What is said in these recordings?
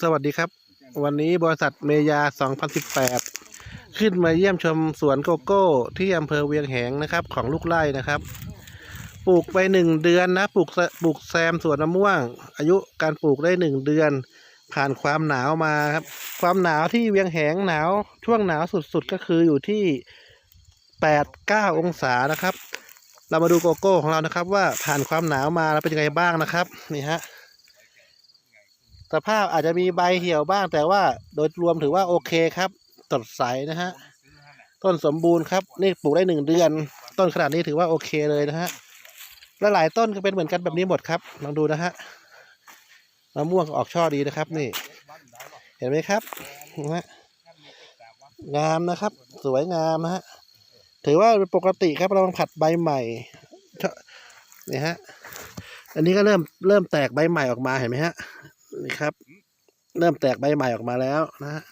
สวัสดีครับ วันนี้บริษัทเมยา 2018 ขึ้นมาเยี่ยมชมสวนโกโก้ ที่อำเภอเวียงแหงนะครับ ของลูกไร่นะครับ ปลูกไปหนึ่งเดือนนะปลูกปลูกแซมสวนมะม่วง อายุการปลูกได้หนึ่งเดือน ผ่านความหนาวมาครับ ความหนาวที่เวียงแหงหนาวช่วงหนาวสุดๆก็คืออยู่ที่แปดเก้าองศานะครับ เรามาดูโกโก้ของเรานะครับ ว่าผ่านความหนาวมาแล้วเป็นยังไงบ้างนะครับนี่ฮะ สภาพอาจจะมีใบเหี่ยวบ้าง แต่ว่าโดยรวมถือว่าโอเคครับสดใสนะฮะต้นสมบูรณ์ครับนี่ปลูกได้หนึ่งเดือน ต้นขนาดนี้ถือว่าโอเคเลยนะฮะและหลายต้นก็เป็นเหมือนกันแบบนี้หมดครับลองดูนะฮะมะม่วงออกช่อดีนะครับ นี่ เห็นไหมครับนะฮะงามนะครับ สวยงามนะฮะถือว่าเป็นปกติครับเราผัดใบใหม่นี่ฮะอันนี้ก็เริ่มเริ่มแตกใบใหม่ออกมาเห็นไหมฮะ นี่ครับ เริ่มแตกใบใหม่ออกมาแล้วนะฮะ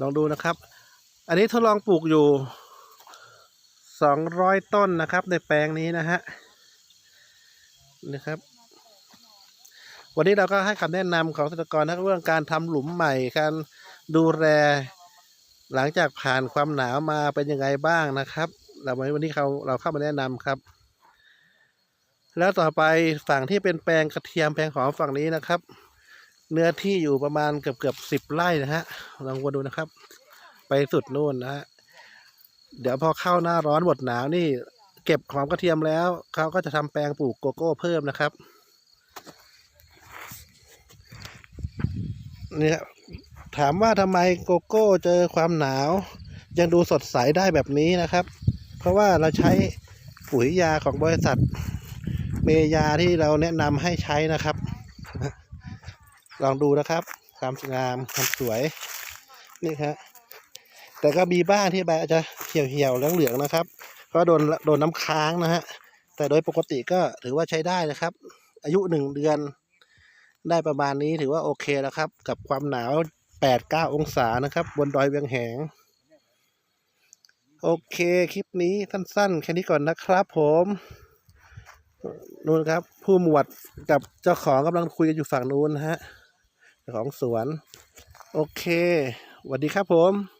ลองดูนะครับ อันนี้ทดลองปลูกอยู่สองร้อยต้นนะครับ ในแปลงนี้นะฮะนี่ครับ วันนี้เราก็ให้คำแนะนำของเกษตรกรนะเรื่องการทำหลุมใหม่การดูแลหลังจากผ่านความหนาวมาเป็นยังไงบ้างนะครับ เราวันนี้เขาเราเข้ามาแนะนำครับ แล้วต่อไปฝั่งที่เป็นแปลงกระเทียมแปลงหอมฝั่งนี้นะครับ เนื้อที่อยู่ประมาณเกือบเกือบสิบไร่นะฮะลองวนดูนะครับ ไปสุดนู่นนะฮะเดี๋ยวพอเข้าหน้าร้อนหมดหนาวนี่เก็บหอมกระเทียมแล้วเขาก็จะทำแปลงปลูกโกโก้เพิ่มนะครับเนี่ยถามว่าทำไมโกโก้เจอความหนาว ยังดูสดใสได้แบบนี้นะครับ เพราะว่าเราใช้ปุ๋ยยาของบริษัท เมยาที่เราแนะนำให้ใช้นะครับ ลองดูนะครับ ความสวยงามความสวย นี่ครับแต่ก็มีบ้างที่ใบอาจจะเหี่ยวๆเหลืองๆนะครับ ก็โดนโดนน้ำค้างนะฮะ แต่โดยปกติก็ถือว่าใช้ได้นะครับ อายุหนึ่งเดือนได้ประมาณนี้ถือว่าโอเคแล้วครับ กับความหนาวแปดเก้าองศานะครับ บนดอยเวียงแหง โอเค คลิปนี้สั้นๆ แค่นี้ก่อนนะครับผม นู่นครับ ผู้หมวดกับเจ้าของกำลังคุยกันอยู่ฝั่งนู้นฮะเจ้าของสวน โอเคสวัสดีครับผม